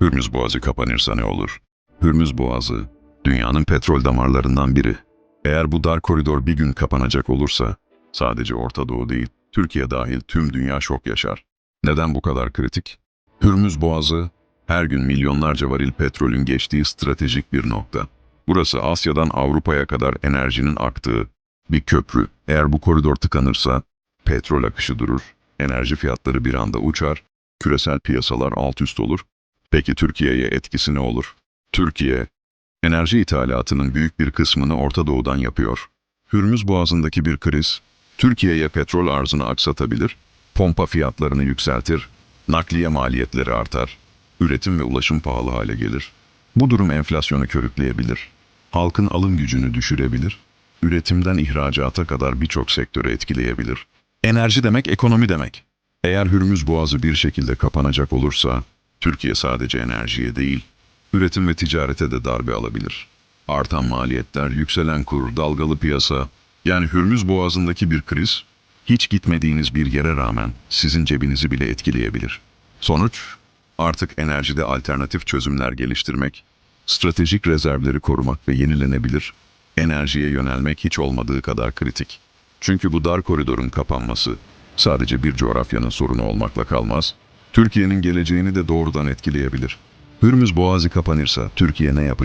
Hürmüz Boğazı kapanırsa ne olur? Hürmüz Boğazı, dünyanın petrol damarlarından biri. Eğer bu dar koridor bir gün kapanacak olursa, sadece Orta Doğu değil, Türkiye dahil tüm dünya şok yaşar. Neden bu kadar kritik? Hürmüz Boğazı, her gün milyonlarca varil petrolün geçtiği stratejik bir nokta. Burası Asya'dan Avrupa'ya kadar enerjinin aktığı bir köprü. Eğer bu koridor tıkanırsa, petrol akışı durur, enerji fiyatları bir anda uçar, küresel piyasalar alt üst olur. Peki Türkiye'ye etkisi ne olur? Türkiye, enerji ithalatının büyük bir kısmını Orta Doğu'dan yapıyor. Hürmüz Boğazı'ndaki bir kriz, Türkiye'ye petrol arzını aksatabilir, pompa fiyatlarını yükseltir, nakliye maliyetleri artar, üretim ve ulaşım pahalı hale gelir. Bu durum enflasyonu körükleyebilir, halkın alım gücünü düşürebilir, üretimden ihracata kadar birçok sektörü etkileyebilir. Enerji demek ekonomi demek. Eğer Hürmüz Boğazı bir şekilde kapanacak olursa, Türkiye sadece enerjiye değil, üretim ve ticarete de darbe alabilir. Artan maliyetler, yükselen kur, dalgalı piyasa, yani Hürmüz Boğazı'ndaki bir kriz, hiç gitmediğiniz bir yere rağmen sizin cebinizi bile etkileyebilir. Sonuç, artık enerjide alternatif çözümler geliştirmek, stratejik rezervleri korumak ve yenilenebilir enerjiye yönelmek hiç olmadığı kadar kritik. Çünkü bu dar koridorun kapanması sadece bir coğrafyanın sorunu olmakla kalmaz, Türkiye'nin geleceğini de doğrudan etkileyebilir. Hürmüz Boğazı kapanırsa Türkiye ne yapacak?